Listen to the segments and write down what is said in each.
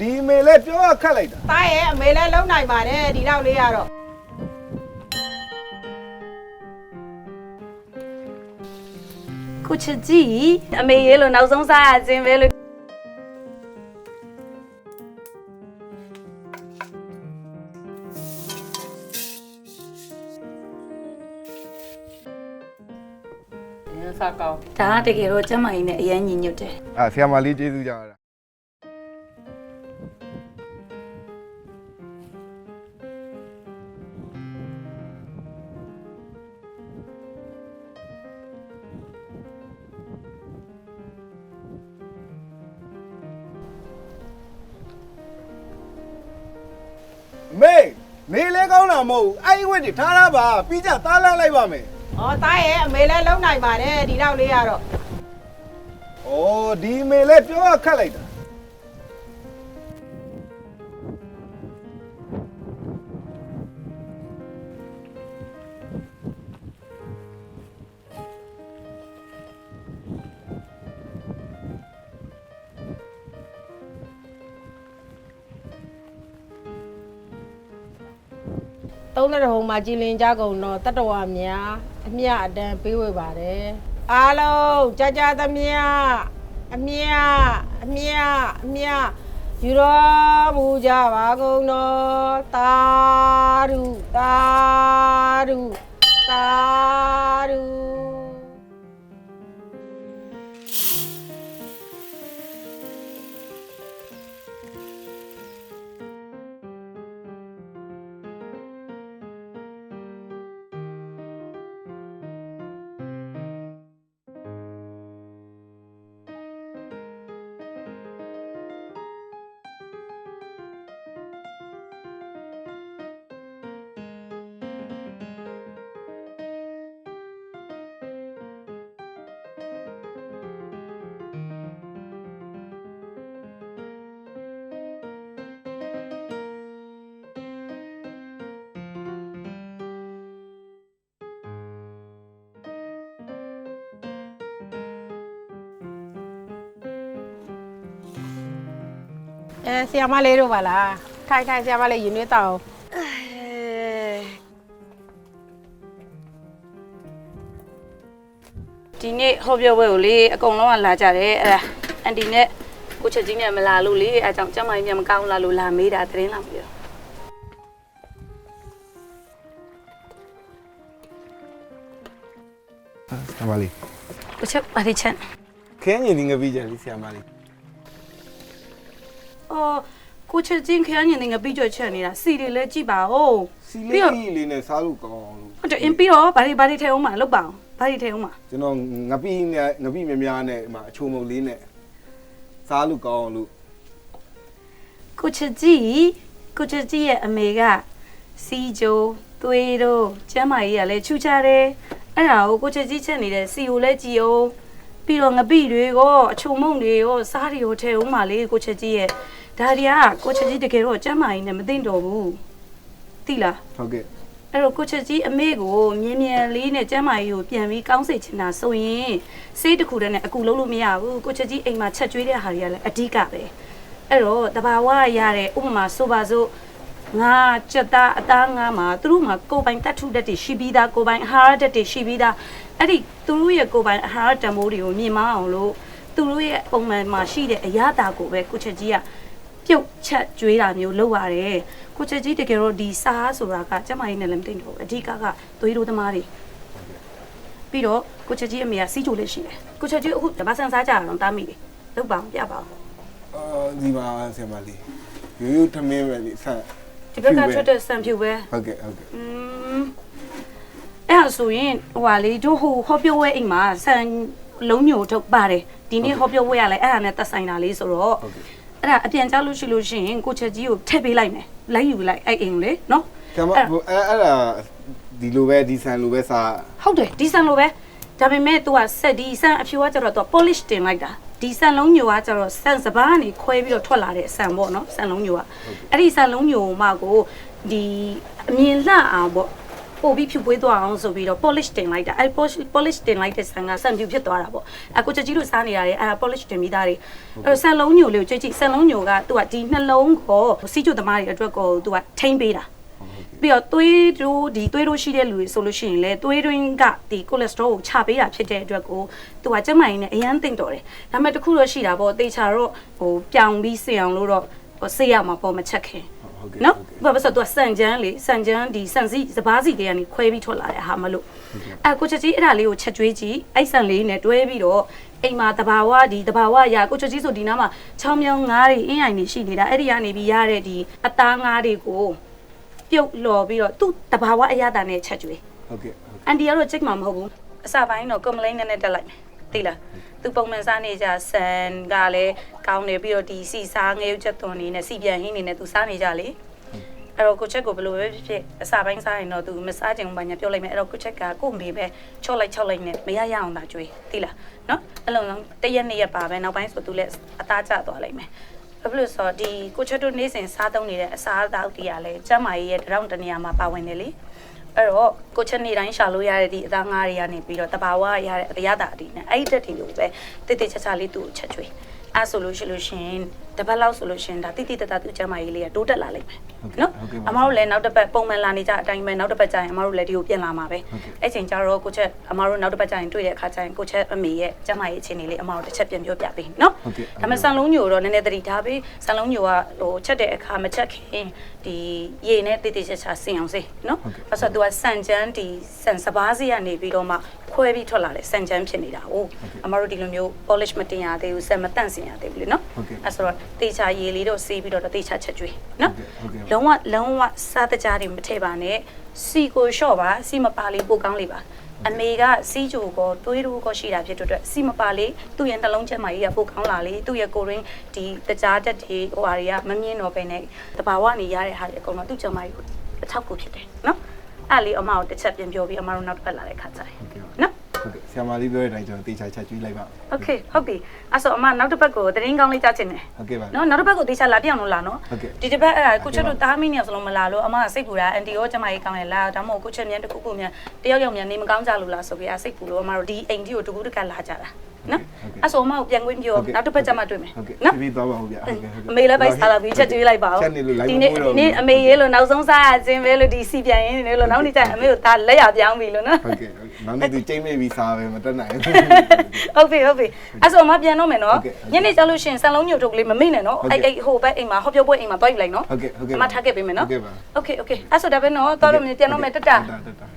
ဒီမေလဲပြောရခက်လိုက်တာတားရဲ့အမေလည်းလုံနိုင်ပါတယ်ဒီတော့လေးရတော့ခုချစ်ကြည့်အမေရေလို့နောက်ဆုံးစားရခြင်းပဲလို့ရင်းစားကောင်းဒါကတကယ်တော့ကျမကြီးနဲ့အရင်ညီညွတ်တယ်အာဆရာမလေးကျေးဇူးကြောင်း နေလဲကောင်းတာမဟုတ်ဘူးအဲ့ဒီဝက်တွေထားရပါပြီးကြသားလန်းလိုက်ပါမယ်ဩတားရဲ့အမေလည်းလုံနိုင်ပါတယ်ဒီတော့လေးရတော့ ဩဒီမေလဲပြောရခက်လိုက်တာ သုံးတဲ့ဟုံမှာကြည်လင်ကြကုန်တော့တတ္တဝါများအမြအတန်ပေးဝေပါတယ်အားလုံးကြာကြာသမျှအမြအမြအမြယူတော်မူကြပါကုန်တော်တာရုတာရုတာရု အဲဆီယမလေးတို့ပါလားခိုင်ခိုင်ဆီယမလေးရင်နှွေးတောင်းဒီနေ့ဟောပြောပွဲကိုလေအကုန်လုံးကလာကြတယ်အဲ့ဒါအန်တီနဲ့ကိုချက်ကြီးနဲ့မလာလို့လေအဲအကြောင့်ကျမကြီးမြန်မကောင်းလာလို့လာမေးတာသတင်းလာပြီးတော့ဆရာမလေးကိုချက်ပါတိချက်ခင်းရင်ဒီငပြီးကြလေဆရာမလေး အော်ကိုချက်ချင်းခရမ်းညင်နေငါပြီးကြွချက်နေတာစီတွေလည်းကြည့်ပါဦးစီပြီးလေးတော့လေးနဲ့စားလို့ကောင်းအောင်လို့ဟုတ်တယ်အင်းပြီးတော့ဗာဒီဗာဒီထဲအောင်မှာလောက်ပါအောင်ဗာဒီထဲအောင်မှာကျွန်တော်ငပိနဲ့ငပိများများနဲ့ဒီမှာအချိုမုံလေးနဲ့စားလို့ကောင်းအောင်လို့ကိုချက်ကြီးကိုချက်ကြီးရဲ့အမေကစီဂျိုသွေးတို့ကျမ်းမာကြီးကလည်းချူချတယ်အဲ့ဒါကိုကိုချက်ကြီးချက်နေတဲ့စီကိုလည်းကြည်အောင်ပြီးတော့ငပိတွေရောအချုံမုံတွေရောစားတွေရောထဲအောင်မှာလေကိုချက်ကြီးရဲ့ ဒါဒီကကိုချက်ကြီးတကယ်တော့ကျမ်းမာကြီးနဲ့မသိတော့ဘူးသိလားဟုတ်ကဲ့အဲ့တော့ကိုချက်ကြီးအမေကိုမြင်းမြန်လေးနဲ့ကျမ်းမာကြီးကိုပြန်ပြီးကောင်းစေချင်တာဆိုရင်စေးတစ်ခုတည်းနဲ့အကူလုံးလို့မရဘူးကိုချက်ကြီးအိမ်မှာချက်ကျွေးတဲ့ဟာတွေကလည်းအဓိကပဲအဲ့တော့တဘာဝရတဲ့ဥပမာဆိုပါစို့ငါကြက်သားအသားငါမှာသူတို့မှာကိုယ်ပိုင်တတ်ထုတတ်တွေရှိပြီးသားကိုယ်ပိုင်အာဟာရတတ်တွေရှိပြီးသားအဲ့ဒီသူတို့ရဲ့ကိုယ်ပိုင်အာဟာရတန်ဖိုးတွေကိုမြင်မအောင်လို့သူတို့ရဲ့ပုံမှန်မှာရှိတဲ့အရာတာကိုပဲကိုချက်ကြီးက ပြုတ်ချက်ကျွေးတာမျိုးလုပ်ရတယ်ကိုချက်ကြီးတကယ်တော့ဒီစားဆိုတာကကျမကြီးနဲ့လည်းမသိတော့ဘူးအဓိကကသွေးတို့သမားတွေပြီးတော့ကိုချက်ကြီးအမေကစီးကြိုလေးရှိတယ်ကိုချက်ကြီးအခုဓမ္မဆန်စားကြတာတော့တားမိတယ်လုပ်ပါအောင်ပြပါအောင်အာဒီမှာဆရာမလေးရိုးရိုးထမင်းပဲလေဆန်ဒီဘက်ကထွက်တဲ့ဆန်ဖြူပဲဟုတ်ကဲ့ဟုတ်ကဲ့อืมအဲ့ဒါဆိုရင်ဟိုဟာလေတို့ဟိုဟောပြောဝဲအိမ်မှာဆန်လုံးညိုထုတ်ပါတယ်ဒီနေ့ဟောပြောဝဲရလဲအဲ့ဒါနဲ့သက်ဆိုင်တာလေးဆိုတော့ဟုတ်ကဲ့ အဲ့ဒါအပြန်ကြလို့ရှိလို့ရှိရင်ကိုချက်ကြီးကိုထည့်ပေးလိုက်မယ်လိုက်ယူလိုက်အဲ့အိမ်ကိုလေနော်ကမအဲ့အဲ့ဒါဒီလိုပဲဒီဆန်လိုပဲစားဟုတ်တယ်ဒီဆန်လိုပဲဒါပေမဲ့ तू ကဆက်ဒီဆန်အဖြူကကျတော့ तू polish တင်လိုက်တာဒီဆန်လုံးညိုကကျတော့ဆန်စပားကနေခွဲပြီးတော့ထွက်လာတဲ့ဆန်ပေါ့နော်ဆန်လုံးညိုကအဲ့ဒီဆန်လုံးညိုမှကိုဒီအမြင်လှအောင်ပေါ့ ပို့ပြီးဖြူပွေးသွားအောင်ဆိုပြီးတော့ polish တင်လိုက်တာအဲ polish polish တင်လိုက်တဲ့ဆန်ကဆန်ဖြူဖြစ်သွားတာပေါ့အခုချက်ကြီးတို့စားနေရတယ်အဲ polish တင်ပြီးသားတွေအဲဆန်လုံးညိုလေးကိုကြွကြည့်ဆန်လုံးညိုကသူကဒီနှလုံးကိုစီးကျုပ်သမားတွေအတွက်ကိုသူကထိမ့်ပေးတာပြီးတော့သွေးတို့ဒီသွေးတို့ရှိတဲ့လူတွေဆိုလို့ရှိရင်လည်းသွေးတွင်းကဒီကိုလက်စထရောကိုချပေးတာဖြစ်တဲ့အတွက်ကိုသူကကျန်းမာရေးနဲ့အရန်တင်တော်တယ်ဒါပေမဲ့တစ်ခုတော့ရှိတာပေါ့တေချာတော့ဟိုပြောင်ပြီးစေအောင်လို့တော့ဟိုစေရမှာပေါ့မချက်ခင်ဟုတ်ကဲ့ နော်ဘာလို့လဲဆိုတော့သူကစံချမ်းလေစံချမ်းဒီစံစီစပားစီတွေကနေခွဲပြီးထွက်လာတဲ့ဟာမလို့အဲကိုချက်ကြီးအဲ့ဒါလေးကိုချက်ကျွေးကြည့်အဲ့စံလေးနဲ့တွဲပြီးတော့အိမ်မှာတဘာဝဒီတဘာဝအရာကိုချက်ကြီးဆိုဒီနားမှာချောင်းမြောင်းငါးတွေအင်းအိုင်တွေရှိနေတာအဲ့ဒီကနေပြီးရတဲ့ဒီအသားငါးတွေကိုပြုတ်လော်ပြီးတော့သူ့တဘာဝအရသာနဲ့ချက်ကျွေးဟုတ်ကဲ့အန်တီကတော့ချိတ်မှာမဟုတ်ဘူးအစပိုင်းတော့ကွန်ပလိန်းနဲ့နဲ့တက်လိုက်မယ် သိလားသူပုံမှန်စားနေကြဆန်ကလည်းကောင်းနေပြီးတော့ဒီစီစားငရုတ်ချက်သွန်နေနဲ့စီပြန်ဟင်းနေနဲ့သူစားနေကြလေအဲ့တော့ကိုချက်ကိုဘယ်လိုပဲဖြစ်ဖြစ်အစပိုင်းစားရင်တော့သူမစားချင်ဘူးဘာညာပြောလိုက်မယ်အဲ့တော့ကိုချက်ကကို့မေပဲချော့လိုက်ချော့လိုက်နဲ့မရရအောင်သာကျွေးသိလားနော်အဲ့လိုလုံးတရက်နှစ်ရက်ပါပဲနောက်ပိုင်းဆိုသူလည်းအသားကျသွားလိုက်မယ်ဘာဖြစ်လို့လဲဆိုတော့ဒီကိုချက်တို့နေ့စဉ်စားသုံးနေတဲ့အစားအသောက်တွေကလည်းကျန်းမာရေးရဲ့တရောင်းတနေရာမှာပါဝင်တယ်လေ အဲ့တော့ကိုချက်နေ့တိုင်းရှာလို့ရတဲ့ဒီအသားငါးတွေကနေပြီးတော့တဘာဝရတဲ့အရသာအတီးနဲ့အဲ့ဒီတက်တီလို့ပဲတိတိကျကျလေးသူ့ကိုချက်ချွေး အဲ့ဆိုလို့ရှိလို့ရှရင်တပတ်လောက်ဆိုလို့ရှရင်ဒါတိတိတတသူ့ကျန်းမာရေးလေးကတိုးတက်လာလိမ့်မယ်နော်အမတို့လည်းနောက်တစ်ပတ်ပုံမှန်လာနေကြအတိုင်းပဲနောက်တစ်ပတ်ကျရင်အမတို့လည်းဒီကိုပြန်လာမှာပဲအဲ့ချိန်ကျတော့ကိုချက်အမတို့နောက်တစ်ပတ်ကျရင်တွေ့တဲ့အခါကျရင်ကိုချက်အမေရဲ့ကျန်းမာရေးအခြေအနေလေးအမတို့တစ်ချက်ပြန်ပြောပြပေးနော်ဟုတ်ကဲ့ဒါပေမဲ့ဆန်လုံးညိုတော့နည်းနည်းသတိထားပြီးဆန်လုံးညိုကဟိုချက်တဲ့အခါမချက်ခင်ဒီရေနဲ့တိတိကျကျဆင်အောင်စေနော်အဲ့ဆိုတော့ तू ကဆန်ချမ်းဒီဆန်စပါးစီကနေပြီးတော့မှ ခွဲပြီးထွက်လာတဲ့ဆန်ချမ်းဖြစ်နေတာ哦အမတို့ဒီလိုမျိုး polish မတင်ရသေးဘူးဆန်မတန့်စင်ရသေးဘူးလေနော်အဲ့ဆိုတော့တေချာရေလေးတော့စေးပြီးတော့တေချာချက်ကျွေးနော်လုံးဝလုံးဝစားတကြားတွေမထည့်ပါနဲ့စီကိုလျှော့ပါစီမပါလေးပိုကောင်းလေးပါအမေကစီးကြိုကိုတွေးလို့ကိုရှိတာဖြစ်တဲ့အတွက်စီမပါလေသူ့ရဲ့နှလုံးချက်မကြီးကပိုကောင်းလာလေသူ့ရဲ့ကိုရင်းဒီတကြားတက်တွေဟိုဟာတွေကမမြင်တော့ပဲနဲ့တဘာဝနေရတဲ့ဟာတွေအကုန်လုံးသူ့ချက်မကြီးကိုအထောက်ကူဖြစ်တယ်နော် အဲ့လေအမကိုတစ်ချက်ပြန်ပြောပြီးအမတို့နောက်တစ်ပတ်လာတဲ့ခါကျရင်နော် ဟုတ်ကဲ့ဆရာမလေးပြောတဲ့အတိုင်းကျွန်တော်တေချာချက်ကျွေးလိုက်ပါ โอเคဟုတ်ပြီအဲ့ဆိုအမနောက်တစ်ပတ်ကိုသတင်းကောင်းလေးကြားချင်တယ် ဟုတ်ကဲ့ပါ နော်နောက်တစ်ပတ်ကိုတေချာလာပြအောင်လို့လာနော် ဟုတ်ကဲ့ ဒီတစ်ပတ်အဲ့ဒါကိုချက်တို့တားမီနေအောင်စလုံးမလာလို့အမကစိတ်ပူတာအန်တီရောကျမကြီးကောင်းရလားဒါမှမဟုတ်ကိုချက်မြန်တစ်ခုခုမြန်တယောက်ယောက်မြန်နေမကောင်းကြလို့လားဆိုပြီးအစိတ်ပူလို့အမတို့ဒီအိမ်ကြီးကိုတကူတကလာကြတာနော်အဲ့ဆိုအမကိုပြန်ခွင့်ပြောနောက်တစ်ပတ်ကျမှတွေ့မယ် ဟုတ်ကဲ့ နော် ပြီးသွားပါဦးဗျာဟုတ်ကဲ့ဟုတ်ကဲ့ အမေလည်းပိုက်စားလာပြီးချက်ကျွေးလိုက်ပါဦး ချက်နေလို့လိုက် ဒီ မ နေ့ ပို့တော့ ဒီနေ့အမေရေးလို့နောက်ဆုံးစားရခြင်းပဲလို့ဒီစီပြန်ရင်းနေလို့နောက်နေ့ကျရင်အမေကိုဒါလက်ရပြောင်းပြီလို့နော် ဟုတ်ကဲ့ဟုတ်ကဲ့နောက်နေ့သူချိန်မိပြီး စားပဲမတက်နိုင်ဘူး ဟုတ်ပြီဟုတ်ပြီအဲ့ဆိုအမပြန်တော့မယ်နော် ဟုတ်ကဲ့ ညနေကျလို့ရှိရင်ဆန်လုံးညို့ထုတ်ကလေးမမေ့နဲ့နော် ဟုတ်ကဲ့ အဲ့အဲ့ဟိုဘက်အိမ်မှာဟောပြောပွဲအိမ်မှာတွားယူလိုက်နော် ဟုတ်ကဲ့ဟုတ်ကဲ့ အမထားခဲ့ပေးမယ်နော် ဟုတ်ကဲ့ပါ โอเคโอเคအဲ့ဆိုဒါပဲနော်တော်တော့မြင်ပြန်တော့မယ်တက်တာ တက်တာ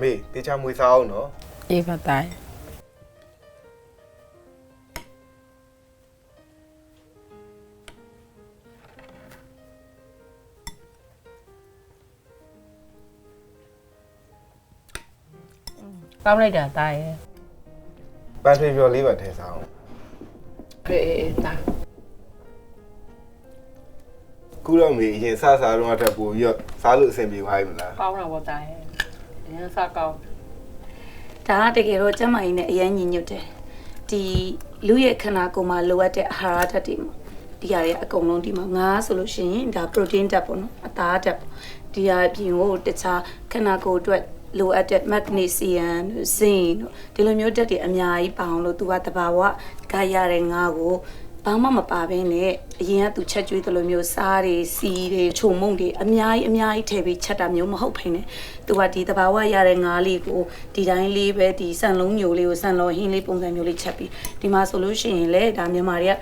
မေတေချာမွေစားအောင်နော် ကောင်းလိုက်တာတာရဲ့ပန်းထွေဖြော်လေးပါထဲစားအောင်အေးအေးတာခုတော့မေအရင်စစားတော့အထက်ပို့ပြီးတော့စားလို့အဆင်ပြေသွားပြီမလားကောင်းတာပေါ့တာရဲ့အရင်စားကောင်းဒါကတကယ်တော့ကျန်းမာရေးနဲ့အရင်ညီညွတ်တယ်ဒီလူရဲ့ခန္ဓာကိုယ်မှာလိုအပ်တဲ့အာဟာရဓာတ်တွေမှာဒီဟာတွေအကုန်လုံးဒီမှာငါးဆိုလို့ရှိရင်ဒါ protein ဓာတ်ပေါ့နော်အသားဓာတ်ပေါ့ဒီဟာအပြင်ကိုတခြားခန္ဓာကိုယ်အတွက် လိုအပ်တဲ့ magnesium တို့ zinc တို့ဒီလိုမျိုးဓာတ်တွေအများကြီးပါအောင်လို့သူကတဘာဝကရတဲ့ငါးကိုဘာမှမပါဘဲနဲ့အရင်ကသူချက်ကျွေးတယ်လို့မျိုးစားတွေစီတွေခြုံမုံတွေအများကြီးအများကြီးထည့်ပြီးချက်တာမျိုးမဟုတ်ဘဲနဲ့သူကဒီတဘာဝရတဲ့ငါးလေးကိုဒီတိုင်းလေးပဲဒီဆန်လုံးမျိုးလေးကိုဆန်လောဟင်းလေးပုံစံမျိုးလေးချက်ပြီးဒီမှာဆိုလို့ရှိရင်လေဒါမြန်မာတွေက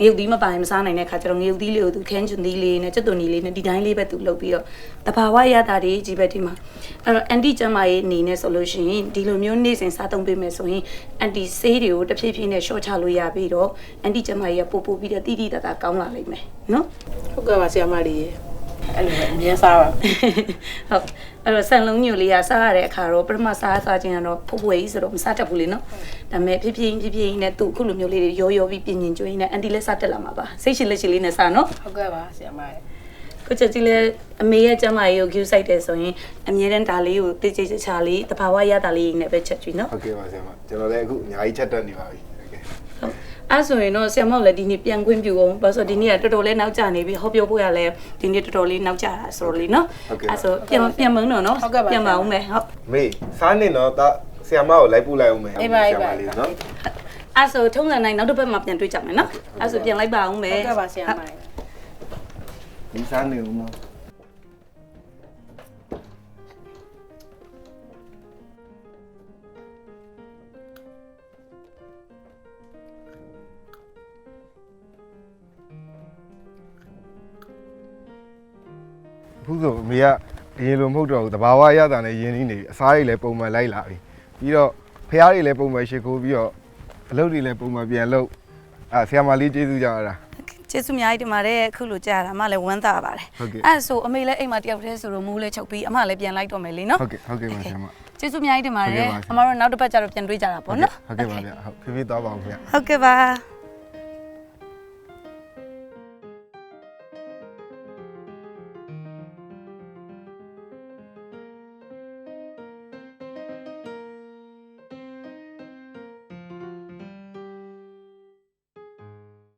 ငရုတ်သီးမပိုင်မစားနိုင်တဲ့ခါကျတော့ငရုတ်သီးလေးကိုသူခင်းချွန်သီးလေးနဲ့ကျွတ်သွန်သီးလေးနဲ့ဒီတိုင်းလေးပဲသူလုပ်ပြီးတော့တဘာဝရတာတွေကြီးပဲဒီမှာအဲ့တော့အန်တီကျမရေးအနေနဲ့ဆိုလို့ရှိရင်ဒီလိုမျိုးနေ့စဉ်စားသုံးပေးမယ်ဆိုရင်အန်တီဆေးတွေကိုတစ်ဖြည်းဖြည်းနဲ့ရှော့ချလို့ရပြီးတော့အန်တီကျမရေးကပို့ပို့ပြီးတော့တိတိတတ်တာကောင်းလာလိမ့်မယ်နော်ဟုတ်ကဲ့ပါဆရာမလေးရဲ့ အဲ့လိုပဲအရင်စားပါဟုတ်အဲ့တော့ဆန်လုံးညိုလေးကစားရတဲ့အခါတော့ပထမစားစားခြင်းကတော့ဖုတ်ဖွေးကြီးဆိုတော့မစားတတ်ဘူးလေနော်ဒါပေမဲ့ဖြည်းဖြည်းဖြည်းဖြည်းနဲ့သူ့အခုလိုမျိုးလေးတွေရောရောပြီးပြင်ကျင်ကျွေးနေအန်တီလည်းစားတက်လာမှာပါစိတ်ရှိလက်ရှိလေးနဲ့စားနော်ဟုတ်ကဲ့ပါဆရာမရဲ့ကိုချက်ကြီးလည်းအမေရဲ့ကျမကြီးကို view site တယ်ဆိုရင်အမြဲတမ်းဒါလေးကိုတိတ်တိတ်ချာချာလေးတဘာဝရတာလေးနဲ့ပဲချက်ကြည့်နော်ဟုတ်ကဲ့ပါဆရာမကျွန်တော်လည်းအခုအများကြီးချက်တက်နေပါပြီဟုတ်ကဲ့ဟုတ် အဲ့ဆိုရင်တော့ဆရာမောက်လည်းဒီနေ့ပြန်ခွင့်ပြုအောင်ဘာလို့ဆိုဒီနေ့ကတော်တော်လေးနောက်ကျနေပြီဟောပြောဖို့ရလဲဒီနေ့တော်တော်လေးနောက်ကျတာဆိုတော့လေနော်အဲ့ဆိုပြန်ပြန်မုန်းတော့နော်ပြန်မအောင်မယ်ဟုတ်မေစားနေတော့ဒါဆရာမကိုလိုက်ပို့လိုက်အောင်မယ်အေးပါအေးပါလေးနော်အဲ့ဆိုထုံးစံတိုင်းနောက်တစ်ပတ်မှပြန်တွေ့ကြမယ်နော်အဲ့ဆိုပြန်လိုက်ပါအောင်မယ်ဟုတ်ကဲ့ပါဆရာမရဲ့ဒီစားနေဦးမ ဘူးဆိုအမေကအရင်လိုမဟုတ်တော့ဘူးတဘာဝရတာနဲ့ရင်းနှီးနေပြီအစားတွေလည်းပုံမှန်လိုက်လာပြီပြီးတော့ဖះတွေလည်းပုံမှန်ရှိခိုးပြီးတော့အလုပ်တွေလည်းပုံမှန်ပြန်လုပ်အဲဆရာမလေးကျေးဇူးကြောင့်ရတာကျေးဇူးအများကြီးတင်ပါတယ်အခုလိုကြားတာအမလည်းဝမ်းသာပါတယ်ဟုတ်ကဲ့အဲ့ဆိုအမေလည်းအိမ်မှာတယောက်တည်းဆိုတော့မိုးလည်းချုပ်ပြီးအမလည်းပြန်လိုက်တော့မယ်လေနော်ဟုတ်ကဲ့ဟုတ်ကဲ့ပါဆရာမကျေးဇူးအများကြီးတင်ပါတဟုတ်ကဲ့ယ်ပါအမတို့နောက်တစ်ပတ်ကျတော့ပြန်တွေ့ကြတာပေါ့နော်ဟုတ်ကဲ့ပါဗျဟုတ်ဖြည်းဖြည်းသွားပါဦးခင်ဗျဟုတ်ကဲ့ပါ